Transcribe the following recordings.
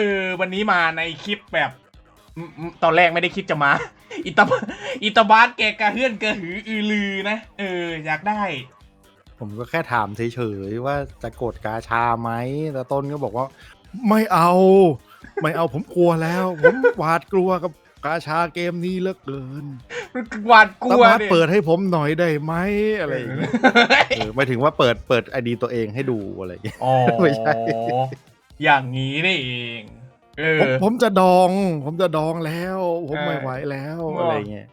ออ วันนี้มาในคลิปแบบอืมอืมตอนแรกไม่ได้คิดจะมา อิตาบอิตาบาสแกกระเฮือนกระหืออือลือนะ เออ อยากได้ ผมก็แค่ถามเฉยๆว่าจะกดกาชาไหมแต่ต้นก็บอกว่า ไม่เอา ไม่เอาผมกลัวแล้ว ผมหวาดกลัวกับกาชาเกมนี้เหลือเกินหวาดกลัสาวมารถดิเปิดให้ผมหน่อยได้ไหมอะไรอย่างเงี้ยเออหมายถึงว่าเปิดเปิดไอดีตัวเองให้ดูอะไรอย่างเงี้ยอ๋อไม่ใช่ อย่างนี้นี่เองเอผมอ ผมจะดอง ผมจะดองแล้ว ผมเออไม่ไหวแล้วเอออ อะไรเงี้ย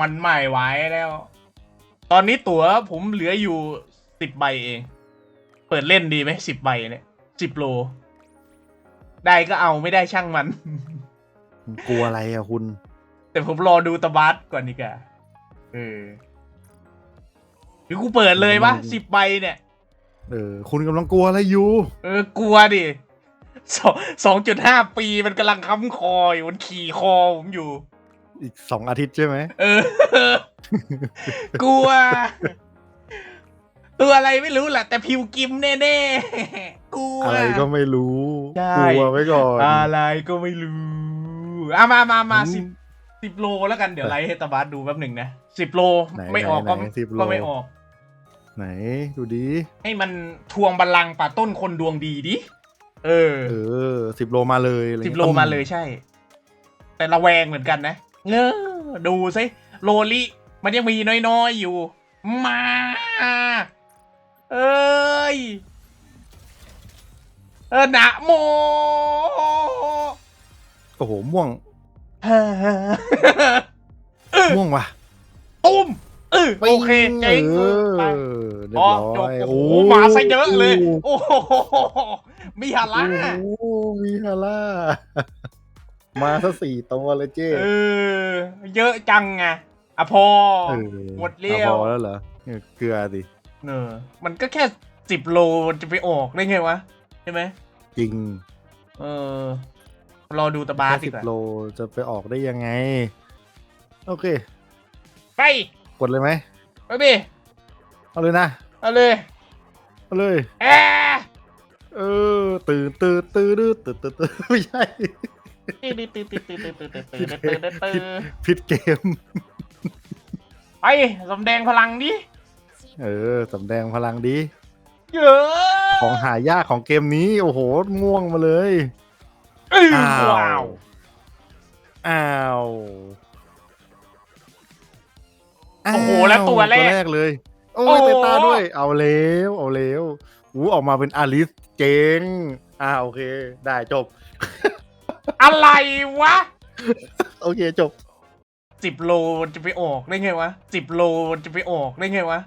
มันไม่ไหวแล้ว ตอนนี้ตั๋วผมเหลืออยู่สิบใบเอง เปิดเล่นดีไหมสิบใบเนี่ยสิบโล ได้ก็เอาไม่ได้ช่างมัน กลัวอะไรอะคุณ แต่ผมรอดูตะบัสก่อนดีกว่าเออหรือกูเปิดเลยปะอืมสิบใบเนี่ย เออ คุณกำลังกลัวอะไรอยู่ เออกลัวดิ สองสองจุดห้าปีมันกำลังค้ำคออยู่มันขี่คอผมอยู่ อีกสองอาทิตย์ใช่ไหมเออกลัว ตัวอะไรไม่รู้แหละแต่พิวกิมแน่ๆกลัว อะไรก็ไม่รู้ใช่ กลัวไว้ก่อน อะไรก็ไม่รู้อะมามามาอืมสิบสิบโลแล้วกันเดี๋ยวไลฟ์ให้ตาบาสดูแป๊บหนึ่งนะสิบโลไหนไม่ออกก็ไหน10โล ก็ไม่ออก ไหน ดูดี ให้มันทวงบัลลังก์ป่าต้นคนดวงดีดิ เออ เออสิบโลมาเลยอะไรสิบงี้โลมาเลยใช่ แต่ระแวงเหมือนกันนะเนอดูสิโลลิมันยังมีน้อยๆอยู่ มา เอ้ย เออนะโม โอ้โห ม่วง ม่วงว่ะ ตุ้ม เออโอเคเจ๋งเออไปเรียอ๋บอร้จอบยโอ้โหมาซะเยอะเลย โอ้โหมีฮาร่าโอ้โหมีฮาร่า มาซะสี่ตัวเลยเจ้เออ เยอะจังไงอะพอ เออหมดเลี้ยว อาพอแล้วเหรอเออเกลือดิเออมันก็แค่สิบโลจะไปออกได้ไงวะ ใช่ไหมจริงเออ รอดูตะบาสแค่ดีสิบกว่าโลจะไปออกได้ยังไง โอเค ไป กดเลยไหมไปดิเอาเลยนะเอาเลยเอาเลย แอร์เออตื่นตื่นตื่นตื่นตื่นตื่นตื่นไม่ใช่ตื่นตื่นตื่นตื่นตื่นตื่นตื่นตื่นตื่นตื่นตื่นผิดเกม ไปสำแดงพลังดิเออสำแดงพลังดี เยอะของหายากของเกมนี้ โอ้โหม่วงมาเลยเอออ้าวว้าว อ้าว โอ้โหแล้วตัวแรกตัวแรกเลย โอ้โอ้ยเตต้าด้วย เอาเร็วเอาเร็วอู้ออกมาเป็นอาริสเจ๋งอ่าโอเค ได้จบ อะไรวะโอเคจบ สิบโลจะไปออกได้ไงวะสิบโลจะไปออกได้ไงวะ